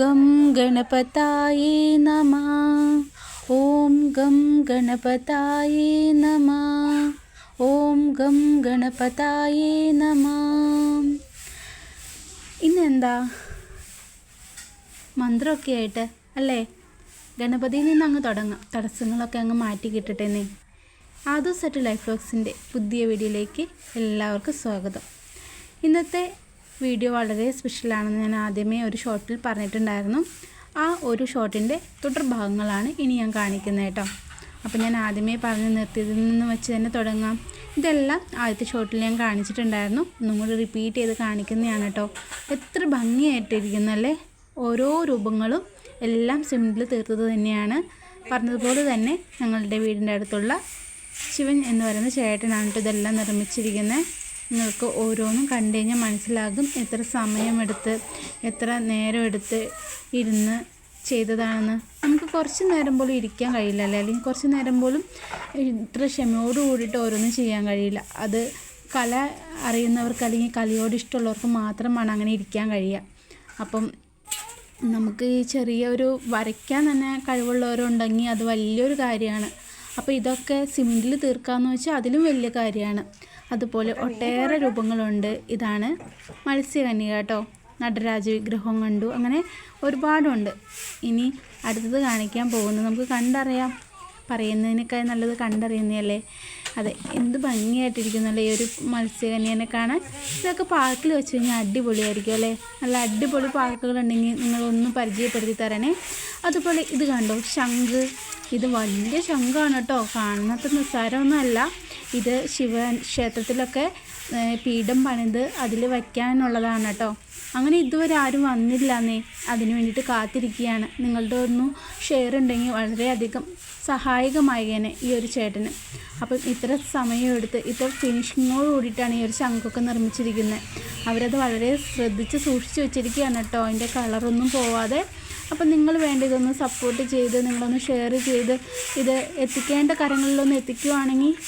Gum गणपताये നമ. ഓം gum गणपताये നമ. ഓം gum ഗണപതായേ നമ. ഇന്നെന്താ? മന്ത്രമൊക്കെ ആയിട്ട് അല്ലേ? ഗണപതിയിൽ നിന്ന് അങ്ങ് തുടങ്ങാം. തടസ്സങ്ങളൊക്കെ അങ്ങ് മാറ്റി കിട്ടട്ടെന്നേ. ആദു സെറ്റ് ലൈഫ് വ്ലോഗ്സിന്റെ പുതിയ വീഡിയോയിലേക്ക് എല്ലാവർക്കും സ്വാഗതം. ഇന്നത്തെ വീഡിയോ വളരെ സ്പെഷ്യലാണെന്ന് ഞാൻ ആദ്യമേ ഒരു ഷോർട്ടിൽ പറഞ്ഞിട്ടുണ്ടായിരുന്നു. ആ ഒരു ഷോട്ടിന്റെ തുടർഭാഗങ്ങളാണ് ഇനി ഞാൻ കാണിക്കുന്നത് കേട്ടോ. അപ്പോൾ ഞാൻ ആദ്യമേ പറഞ്ഞ് നിർത്തിയതിൽ നിന്ന് വെച്ച് തന്നെ തുടങ്ങാം. ഇതെല്ലാം ആദ്യത്തെ ഷോർട്ടിൽ ഞാൻ കാണിച്ചിട്ടുണ്ടായിരുന്നു. ഒന്നും കൂടി റിപ്പീറ്റ് ചെയ്ത് കാണിക്കുന്നതാണ് കേട്ടോ. എത്ര ഭംഗിയായിട്ടിരിക്കുന്നല്ലേ ഓരോ രൂപങ്ങളും എല്ലാം സിമ്പിൾ തീർത്തത് തന്നെയാണ്. പറഞ്ഞതുപോലെ തന്നെ ഞങ്ങളുടെ വീടിന്റെ അടുത്തുള്ള ശിവൻ എന്ന് പറയുന്ന ചേട്ടനാണ് കേട്ടോ ഇതെല്ലാം നിർമ്മിച്ചിരിക്കുന്നത്. നിങ്ങൾക്ക് ഓരോന്നും കണ്ടു കഴിഞ്ഞാൽ മനസ്സിലാകും എത്ര സമയമെടുത്ത് എത്ര നേരം എടുത്ത് ഇരുന്ന് ചെയ്തതാണെന്ന്. നമുക്ക് കുറച്ച് നേരം പോലും ഇരിക്കാൻ കഴിയില്ല അല്ലേ? അല്ലെങ്കിൽ കുറച്ച് നേരം പോലും ഇത്ര ക്ഷമയോട് കൂടിയിട്ട് ഓരോന്നും ചെയ്യാൻ കഴിയില്ല. അത് കല അറിയുന്നവർക്ക് അല്ലെങ്കിൽ കലയോട് ഇഷ്ടമുള്ളവർക്ക് മാത്രമാണ് അങ്ങനെ ഇരിക്കാൻ കഴിയുക. അപ്പം നമുക്ക് ഈ ചെറിയ ഒരു വരയ്ക്കാൻ തന്നെ കഴിവുള്ളവരുണ്ടെങ്കിൽ അത് വലിയൊരു കാര്യമാണ്. അപ്പോൾ ഇതൊക്കെ സിമെന്റിൽ തീർക്കാമെന്ന് വെച്ചാൽ അതിലും വലിയ കാര്യമാണ്. അതുപോലെ ഒട്ടേറെ രൂപങ്ങളുണ്ട്. ഇതാണ് മത്സ്യകന്യക കേട്ടോ. നടരാജ വിഗ്രഹം കണ്ടു. അങ്ങനെ ഒരുപാടുണ്ട്. ഇനി അടുത്തത് കാണിക്കാൻ പോകുന്നത് നമുക്ക് കണ്ടറിയാം. പറയുന്നതിനേക്കാൾ നല്ലത് കണ്ടറിയുന്നതല്ലേ? അതെ എന്ത് ഭംഗിയായിട്ടിരിക്കുന്നല്ലേ ഈ ഒരു മത്സ്യകന്യനെ കാണാൻ? ഇതൊക്കെ പാർക്കിൽ വെച്ച് കഴിഞ്ഞാൽ അടിപൊളിയായിരിക്കും അല്ലേ? നല്ല അടിപൊളി പാർക്കുകളുണ്ടെങ്കിൽ നിങ്ങളൊന്ന് പരിചയപ്പെടുത്തി തരണേ. അതുപോലെ ഇത് കണ്ടോ ശംഖ്. ഇത് വലിയ ശംഖാണ് കേട്ടോ. കാണുന്നത്ര നിസ്സാരമൊന്നുമല്ല ഇത് ശിവ ക്ഷേത്രത്തിലൊക്കെ പീഠം പണിത് അതിൽ വയ്ക്കാനുള്ളതാണ് കേട്ടോ. അങ്ങനെ ഇതുവരെ ആരും വന്നില്ലാന്നേ. അതിന് വേണ്ടിയിട്ട് കാത്തിരിക്കുകയാണ്. നിങ്ങളുടെ ഒന്നും ഷെയർ ഉണ്ടെങ്കിൽ വളരെയധികം സഹായകമായേനെ ഈ ഒരു ചേട്ടന്. അപ്പം ഇത്ര സമയമെടുത്ത് ഇത്ര ഫിനിഷിങ്ങോട് കൂടിയിട്ടാണ് ഈ ഒരു ശംഖൊക്കെ നിർമ്മിച്ചിരിക്കുന്നത്. അവരത് വളരെ ശ്രദ്ധിച്ച് സൂക്ഷിച്ച് വെച്ചിരിക്കുകയാണ് കേട്ടോ. അതിന്റെ കളറൊന്നും പോവാതെ അപ്പം നിങ്ങൾ വേണ്ട ഇതൊന്ന് സപ്പോർട്ട് ചെയ്ത് നിങ്ങളൊന്ന് ഷെയർ ചെയ്ത് ഇത് എത്തിക്കേണ്ട കരങ്ങളിലൊന്ന്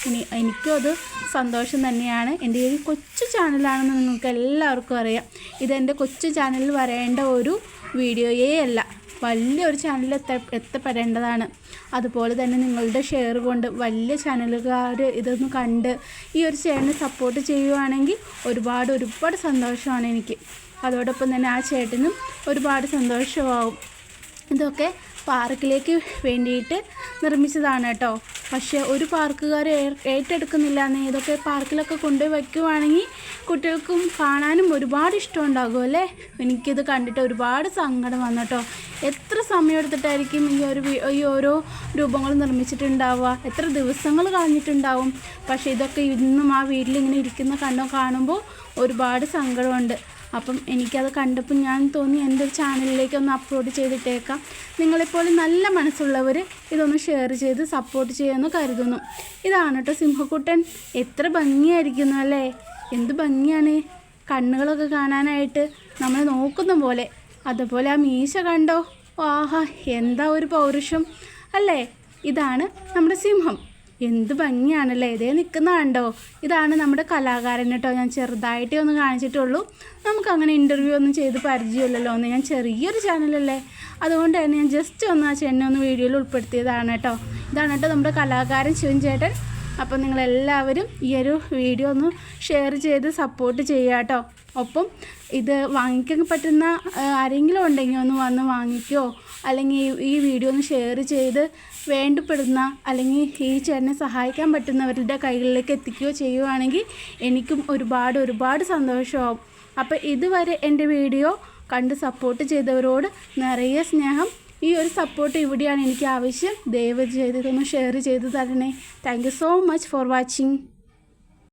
ഇനി എനിക്കും അത് സന്തോഷം തന്നെയാണ്. എന്റെ ഈ കൊച്ചു ചാനലാണെന്ന് നിങ്ങൾക്ക് എല്ലാവർക്കും അറിയാം. ഇതെന്റെ കൊച്ചു ചാനലിൽ വരേണ്ട ഒരു വീഡിയോയേ അല്ല. വലിയൊരു ചാനലിൽ എത്ത എത്തപ്പെടേണ്ടതാണ്. അതുപോലെ തന്നെ നിങ്ങളുടെ ഷെയർ കൊണ്ട് വലിയ ചാനലുകാർ ഇതൊന്ന് കണ്ട് ഈ ഒരു ചേട്ടനെ സപ്പോർട്ട് ചെയ്യുവാണെങ്കിൽ ഒരുപാട് ഒരുപാട് സന്തോഷമാണ് എനിക്ക്. അതോടൊപ്പം തന്നെ ആ ചേട്ടനും ഒരുപാട് സന്തോഷമാവും. ഇതൊക്കെ പാർക്കിലേക്ക് വേണ്ടിയിട്ട് നിർമ്മിച്ചതാണ് കേട്ടോ. പക്ഷേ ഒരു പാർക്കുകാർ ഏറ്റെടുക്കുന്നില്ല എന്ന് ഇതൊക്കെ പാർക്കിലൊക്കെ കൊണ്ടുപോയി വയ്ക്കുവാണെങ്കിൽ കുട്ടികൾക്കും കാണാനും ഒരുപാട് ഇഷ്ടം ഉണ്ടാകും അല്ലേ? എനിക്കിത് കണ്ടിട്ട് ഒരുപാട് സങ്കടം വന്നു കേട്ടോ. എത്ര സമയം എടുത്തിട്ടായിരിക്കും ഈ ഒരു ഈ ഓരോ രൂപങ്ങൾ നിർമ്മിച്ചിട്ടുണ്ടാവുക? എത്ര ദിവസങ്ങൾ കളഞ്ഞിട്ടുണ്ടാവും? പക്ഷേ ഇതൊക്കെ ഇന്നും ആ വീട്ടിലിങ്ങനെ ഇരിക്കുന്ന കണ്ടോ കാണുമ്പോൾ ഒരുപാട് സങ്കടമുണ്ട്. അപ്പം എനിക്കത് കണ്ടപ്പോൾ ഞാൻ തോന്നി എന്റെ ചാനലിലേക്ക് ഒന്ന് അപ്ലോഡ് ചെയ്തിട്ടേക്കാം. നിങ്ങളെപ്പോലെ നല്ല മനസ്സുള്ളവർ ഇതൊന്ന് ഷെയർ ചെയ്ത് സപ്പോർട്ട് ചെയ്യുമെന്ന് കരുതുന്നു. ഇതാണ് കേട്ടോ സിംഹക്കുട്ടൻ. എത്ര ഭംഗിയായിരിക്കുന്നു അല്ലേ? എന്ത് ഭംഗിയാണ്? കണ്ണുകളൊക്കെ കാണാനായിട്ട് നമ്മൾ നോക്കുന്ന പോലെ. അതുപോലെ ആ മീശ കണ്ടോ? ആഹാ എന്താ ഒരു പൗരുഷം? അല്ലേ? ഇതാണ് നമ്മുടെ സിംഹം. എന്ത് ഭംഗിയാണല്ലേ? ഇതേ നിൽക്കുന്ന കണ്ടോ ഇതാണ് നമ്മുടെ കലാകാരൻ കേട്ടോ ഞാൻ ചെറുതായിട്ടേ ഒന്ന് കാണിച്ചിട്ടുള്ളൂ. നമുക്ക് അങ്ങനെ ഇന്റർവ്യൂ ഒന്നും ചെയ്ത് പരിചയമില്ലല്ലോ ഒന്ന് ഞാൻ ചെറിയൊരു ചാനലല്ലേ അതുകൊണ്ട് തന്നെ ഞാൻ ജസ്റ്റ് ഒന്ന് ആ ചെന്നെ ഒന്ന് വീഡിയോയിൽ ഉൾപ്പെടുത്തിയതാണ് കേട്ടോ ഇതാണ് കേട്ടോ നമ്മുടെ കലാകാരൻ ശിവൻ ചേട്ടൻ അപ്പോൾ നിങ്ങളെല്ലാവരും ഈ ഒരു വീഡിയോ ഒന്ന് ഷെയർ ചെയ്ത് സപ്പോർട്ട് ചെയ്യുക കേട്ടോ ഒപ്പം ഇത് വാങ്ങിക്കാൻ പറ്റുന്ന ആരെങ്കിലും ഉണ്ടെങ്കിൽ ഒന്ന് വന്ന് വാങ്ങിക്കോ. അല്ലെങ്കിൽ ഈ വീഡിയോ ഒന്ന് ഷെയർ ചെയ്ത് വേണ്ടപ്പെടുന്ന അല്ലെങ്കിൽ ഈ ചേട്ടനെ സഹായിക്കാൻ പറ്റുന്നവരുടെ കൈകളിലേക്ക് എത്തിക്കുകയോ ചെയ്യുവാണെങ്കിൽ എനിക്കും ഒരുപാട് ഒരുപാട് സന്തോഷമാവും. അപ്പോൾ ഇതുവരെ എന്റെ വീഡിയോ കണ്ട് സപ്പോർട്ട് ചെയ്തവരോട് നിറയെ സ്നേഹം. ഈ ഒരു സപ്പോർട്ട് ഇവിടെയാണ് എനിക്ക് ആവശ്യം. ദയവ് ചെയ്ത് ഇതൊന്ന് ഷെയർ ചെയ്ത് തരണേ. Thank so much for watching